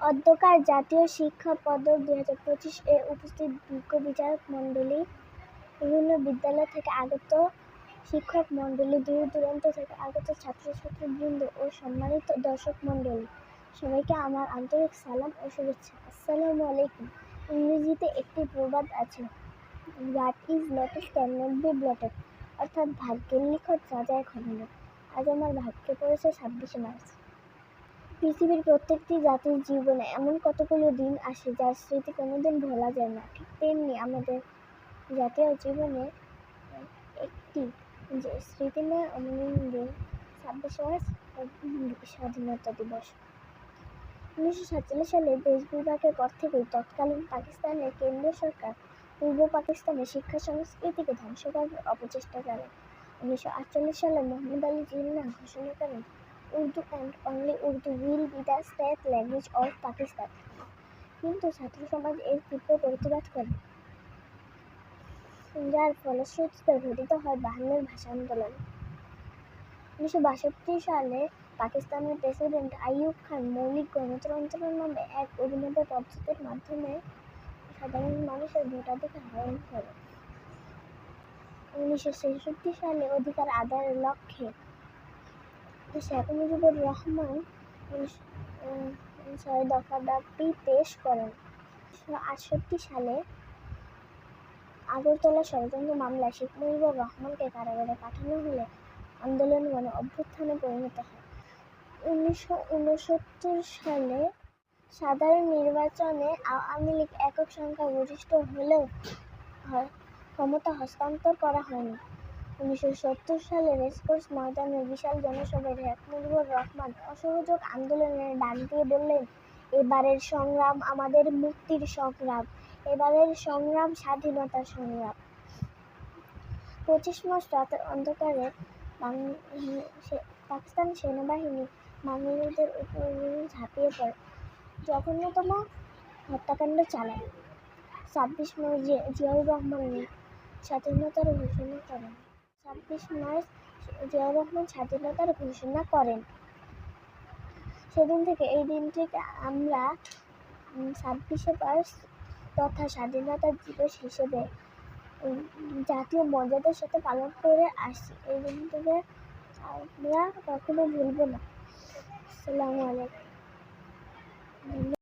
অধ্যকার জাতীয় শিক্ষা পদক দুই হাজার পঁচিশ এ উপস্থিত বিজ্ঞ বিচারক মণ্ডলী, বিভিন্ন বিদ্যালয় থেকে আগত শিক্ষক মণ্ডলী, দূর দূরান্ত থেকে আগত ছাত্রছাত্রীবৃন্দ ও সম্মানিত দর্শক মণ্ডলী। সবাইকে আমার আন্তরিক সালাম ও শুভেচ্ছা। আসসালামু আলাইকুম। ইংরেজিতে একটি প্রবাদ আছে what is lotted can not be blotted অর্থাৎ ভাগ্যের নিখট রাজায় খনন আজ আমার ভাগ্যে পড়েছে ছাব্বিশে মার্চ। পৃথিবীর প্রত্যেকটি জাতির জীবনে এমন কতগুলো দিন আসে যার স্মৃতি কোনোদিন ভোলা যায় না, ঠিক তেমনি আমাদের জাতীয় জীবনে একটি যে স্মৃতিময় অমলিন দিন, ছাব্বিশে মার্চ স্বাধীনতা দিবস। উনিশশো সাতচল্লিশ সালে দেশ বিভাগের পর থেকেই তৎকালীন পাকিস্তানের কেন্দ্রীয় সরকার পূর্ব পাকিস্তানের শিক্ষা, সংস্কৃতিকে ধ্বংস করার অপচেষ্টা চালায়। উনিশশো আটচল্লিশ সালে মোহাম্মদ আলী জিন্নাহ ঘোষণা করেন Urdu and only Urdu will be the state language of Pakistan কিন্তু ছাত্র সমাজ এর তীব্র প্রতিবাদ করে। যার ফলশ্রুতিতে ঘটিত হয় বাহান্নের ভাষা আন্দোলন। উনিশশো বাষট্টি সালে পাকিস্তানের প্রেসিডেন্ট আইয়ুব খান মৌলিক গণতন্ত্র নামে এক অভিনব পদ্ধতির মাধ্যমে সাধারণ মানুষের ভোটাধিকার হরণ করে উনিশশো ছেষট্টি সালে অধিকার আদায়ের লক্ষ্যে শেখ মুজিবুর রহমান ছয় দফা পেশ করেন। উনিশশো আটষট্টি সালে আগরতলা ষড়যন্ত্র মামলায় শেখ মুজিবুর রহমানকে কারাগারে পাঠানো হলে আন্দোলন গণ অভ্যুত্থানে পরিণত হয়। উনিশশো উনসত্তর সালে সাধারণ নির্বাচনে আওয়ামী লীগ একক সংখ্যা গরিষ্ঠ হলেও ক্ষমতা হস্তান্তর করা হয়নি। উনিশশো সত্তর সালে রেসকোর্স ময়দানে বিশাল জনসভায় শেখ রহমান অসহযোগ আন্দোলনের ডাক দিয়ে বললেন, এবারের সংগ্রাম আমাদের মুক্তির সংগ্রাম, এবারের সংগ্রাম স্বাধীনতার সংগ্রাম। পঁচিশ মাস রাতের অন্ধকারে পাকিস্তান সেনাবাহিনী বাঙালিদের উপর ঝাঁপিয়ে পড়ে। জঘন্যতম হত্যাকাণ্ড চালায়। ছাব্বিশ মার্চ জিয়াউর রহমান স্বাধীনতার ঘোষণা করেন। ছাব্বিশ মার্চ জিয়াউর রহমান স্বাধীনতার ঘোষণা করেন। সেদিন থেকে এই দিনটিকে আমরা ছাব্বিশে মার্চ তথা স্বাধীনতা দিবস হিসেবে জাতীয় মর্যাদার সাথে পালন করে আসছি। এই দিনটিকে আমরা কখনো ভুলব না। আসসালামু আলাইকুম।